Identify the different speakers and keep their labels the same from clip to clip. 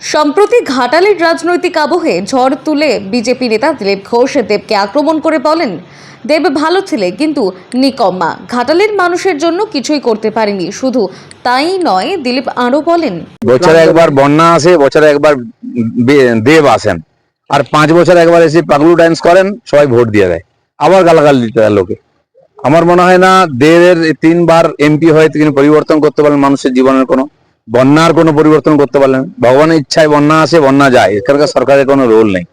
Speaker 1: সম্প্রতি ঘাটালের রাজনৈতিক আবহে ঝড় তুলে বিজেপি নেতা দিলীপ ঘোষ দেবকে আক্রমণ করে বলেন, দেব ভালো ছেলে, কিন্তু নিকম্মা। ঘাটালের মানুষের জন্য কিছুই করতে পারেনি, শুধু তাই নয়, দিলীপ আরও বলেন।
Speaker 2: বছরে একবার বন্যা আসে, বছরে একবার দেব আসেন। আর পাঁচ বছর একবার এসে পাগলু ডান্স করেন, সবাই ভোট দিয়ে দেয়। আবার গালাগাল দিতে দেয় লোকে। আমার মনে হয় না, দেবের তিনবার এমপি হয়ে তিনি পরিবর্তন করতে পারেন মানুষের জীবনের কোনো বন্যার কোনো পরিবর্তন করতে পারলেন ভগবানের ইচ্ছায় বন্যা আসে বন্যা যায়। এখানকার সরকারের কোনো রোল নেই।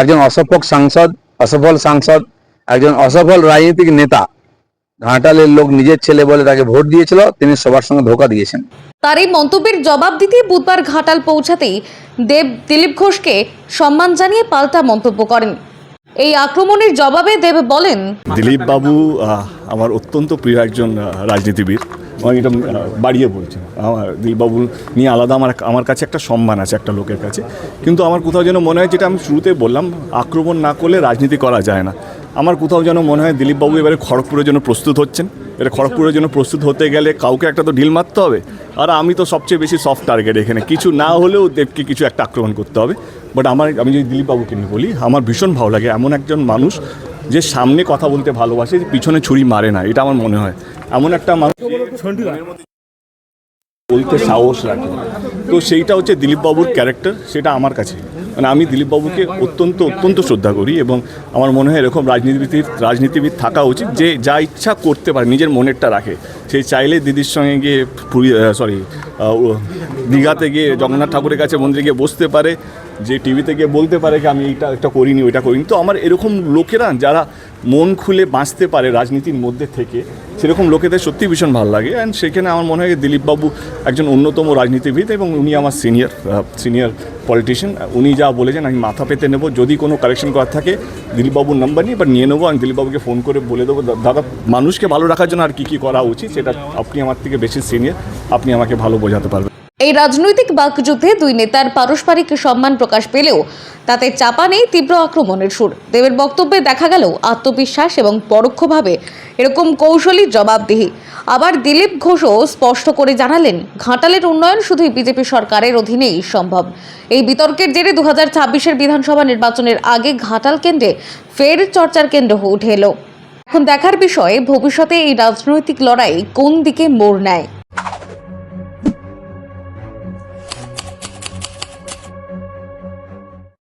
Speaker 2: একজন অসফল সাংসদ অসফল সাংসদ একজন অসফল রাজনৈতিক নেতা ঘাটালের লোক নিজের ছেলে বলে তাকে ভোট দিয়েছিল তিনি সবার সঙ্গে ধোকা দিয়েছেন।
Speaker 1: তার এই মন্তব্যের জবাব দিতে বুধবার ঘাটাল পৌঁছাতেই দেব দিলীপ ঘোষকে সম্মান জানিয়ে পাল্টা মন্তব্য করেন। এই আক্রমণের জবাবে দেব বলেন
Speaker 3: দিলীপ বাবু আহ, আমার অত্যন্ত প্রিয় একজন রাজনীতিবিদ। এটা বাড়িয়ে বলছি। আমার দিলীপবাবু নিয়ে আলাদা আমার আমার কাছে একটা সম্মান আছে একটা লোকের কাছে। কিন্তু আমার কোথাও যেন মনে হয়, যেটা আমি শুরুতে বললাম, আক্রমণ না করলে রাজনীতি করা যায় না। আমার কোথাও যেন মনে হয় দিলীপবাবু এবারে খড়গপুরের জন্য প্রস্তুত হচ্ছেন। এবারে খড়গপুরের জন্য প্রস্তুত হতে গেলে কাউকে একটা তো ঢিল মারতে হবে। আর আমি তো সবচেয়ে বেশি সফট টার্গেট এখানে। কিছু না হলেও দেবকে কিছু একটা আক্রমণ করতে হবে। বাট আমার, আমি যদি দিলীপবাবুকে নিয়ে বলি, আমার ভীষণ ভালো লাগে এমন একজন মানুষ যে সামনে কথা বলতে ভালোবাসে, পিছনে ছুরি মারে না। এটা আমার মনে হয়। এমন একটা মানুষ বলতে সাহস রাখে তো সেইটা হচ্ছে দিলীপবাবুর ক্যারেক্টার সেটা আমার কাছে। মানে আমি দিলীপবাবুকে অত্যন্ত অত্যন্ত শ্রদ্ধা করি এবং আমার মনে হয় এরকম রাজনীতিবিদ রাজনীতিবিদ থাকা উচিত, যে যা ইচ্ছা করতে পারে, নিজের মনেরটা রাখে। সেই চাইলে দিদির সঙ্গে গিয়ে পুরী সরি দীঘাতে গিয়ে জগন্নাথ ঠাকুরের কাছে মন্দিরে গিয়ে বসতে পারে, যে টিভিতে গিয়ে বলতে পারে কি আমি এইটা একটা করিনি, ওইটা করিনি। তো আমার এরকম লোকেরা, যারা মন খুলে বাঁচতে পারে রাজনীতির মধ্যে থেকে, সেরকম লোকেদের সত্যি ভীষণ ভালো লাগে। অ্যান্ড সেখানে আমার মনে হয় দিলীপবাবু একজন অন্যতম রাজনীতিবিদ এবং উনি আমার সিনিয়র সিনিয়র পলিটিশিয়ান উনি যা বলেছেন, আমি মাথা পেতে নেব। যদি কোনো কারেকশন করার থাকে, দিলীপবাবুর নাম্বার নিয়ে বা নিয়ে নেব আমি দিলীপবাবুকে ফোন করে বলে দেবো দাদা, মানুষকে ভালো রাখার জন্য আর কী কী করা উচিত, সেটা আপনি আমার থেকে বেশি সিনিয়র আপনি আমাকে ভালো বোঝাতে পারবেন।
Speaker 1: এই রাজনৈতিক বাকযুদ্ধে দুই নেতার পারস্পরিক সম্মান প্রকাশ পেলেও তাতে চাপা নেই তীব্র আক্রমণের সুর। দেবের বক্তব্যে দেখা গেল আত্মবিশ্বাস এবং পরোক্ষভাবে এরকম কৌশলী জবাবদিহি। আবার দিলীপ ঘোষও স্পষ্ট করে জানালেন, ঘাটালের উন্নয়ন শুধুই বিজেপি সরকারের অধীনেই সম্ভব। এই বিতর্কের জেরে দু হাজার বিধানসভা নির্বাচনের আগে ঘাটাল কেন্দ্রে ফের চর্চার কেন্দ্র উঠে এলো। এখন দেখার বিষয়ে, ভবিষ্যতে এই রাজনৈতিক লড়াই কোন দিকে মোড় নেয়?